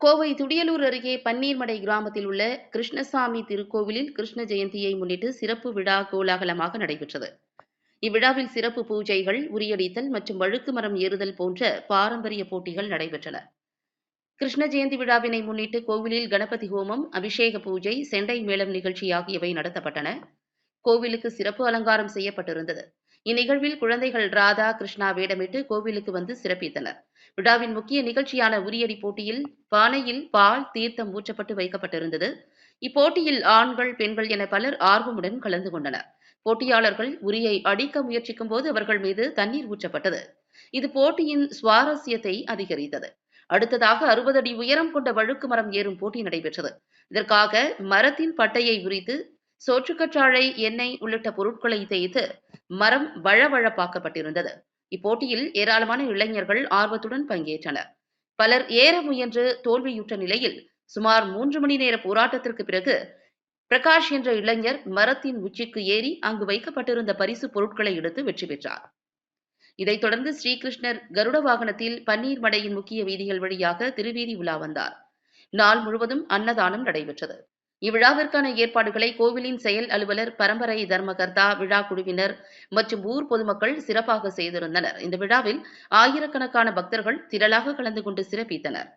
கோவை துடியலூர் அருகே பன்னீர்மடை கிராமத்தில் உள்ள கிருஷ்ணசாமி திருக்கோவிலில் கிருஷ்ண ஜெயந்தியை முன்னிட்டு சிறப்பு விழா கோலாகலமாக நடைபெற்றது. இவ்விழாவில் சிறப்பு பூஜைகள் உரியடித்தல் மற்றும் வழுக்கு மரம் ஏறுதல் போன்ற பாரம்பரிய போட்டிகள் நடைபெற்றன. கிருஷ்ண ஜெயந்தி விழாவினை முன்னிட்டு கோவிலில் கணபதி ஹோமம் அபிஷேக பூஜை செண்டை மேளம் நிகழ்ச்சி ஆகியவை நடத்தப்பட்டன. கோவிலுக்கு சிறப்பு அலங்காரம் செய்யப்பட்டிருந்தது. இந்நிகழ்வில் குழந்தைகள் ராதா கிருஷ்ணா வேடமிட்டு கோவிலுக்கு வந்து சிறப்பித்தனர். விழாவின் முக்கிய நிகழ்ச்சியான உரியடி போட்டியில் பானையில் பால் தீர்த்தம் ஊற்றப்பட்டு வைக்கப்பட்டிருந்தது. இப்போட்டியில் ஆண்கள் பெண்கள் என பலர் ஆர்வமுடன் கலந்து கொண்டனர். போட்டியாளர்கள் உரியை அடிக்க முயற்சிக்கும் போது அவர்கள் மீது தண்ணீர் ஊற்றப்பட்டது. இது போட்டியின் சுவாரஸ்யத்தை அதிகரித்தது. அடுத்ததாக அறுபது அடி உயரம் கொண்ட வழுக்கு மரம் ஏறும் போட்டி நடைபெற்றது. இதற்காக மரத்தின் பட்டையை உரித்து சோற்றுக்கற்றாழை எண்ணெய் உள்ளிட்ட பொருட்களை தேய்த்து மரம் வழவழப்பாக்கப்பட்டிருந்தது. இப்போட்டியில் ஏராளமான இளைஞர்கள் ஆர்வத்துடன் பங்கேற்றனர். பலர் ஏற முயன்று தோல்வியுற்ற நிலையில் சுமார் மூன்று மணி நேர போராட்டத்திற்கு பிறகு பிரகாஷ் என்ற இளைஞர் மரத்தின் உச்சிக்கு ஏறி அங்கு வைக்கப்பட்டிருந்த பரிசு பொருட்களை எடுத்து வெற்றி பெற்றார். இதைத் தொடர்ந்து ஸ்ரீகிருஷ்ணர் கருட வாகனத்தில் பன்னீர் மடையின் முக்கிய வீதிகள் வழியாக திருவீதி உலா வந்தார். நாள் முழுவதும் அன்னதானம் நடைபெற்றது. இவ்விழாவிற்கான ஏற்பாடுகளை கோவிலின் செயல் அலுவலர் பரம்பரை தர்மகர்த்தா விழா குழுவினர் மற்றும் ஊர் பொதுமக்கள் சிறப்பாக செய்திருந்தனர். இந்த விழாவில் ஆயிரக்கணக்கான பக்தர்கள் திரளாக கலந்து கொண்டு சிறப்பித்தனர்.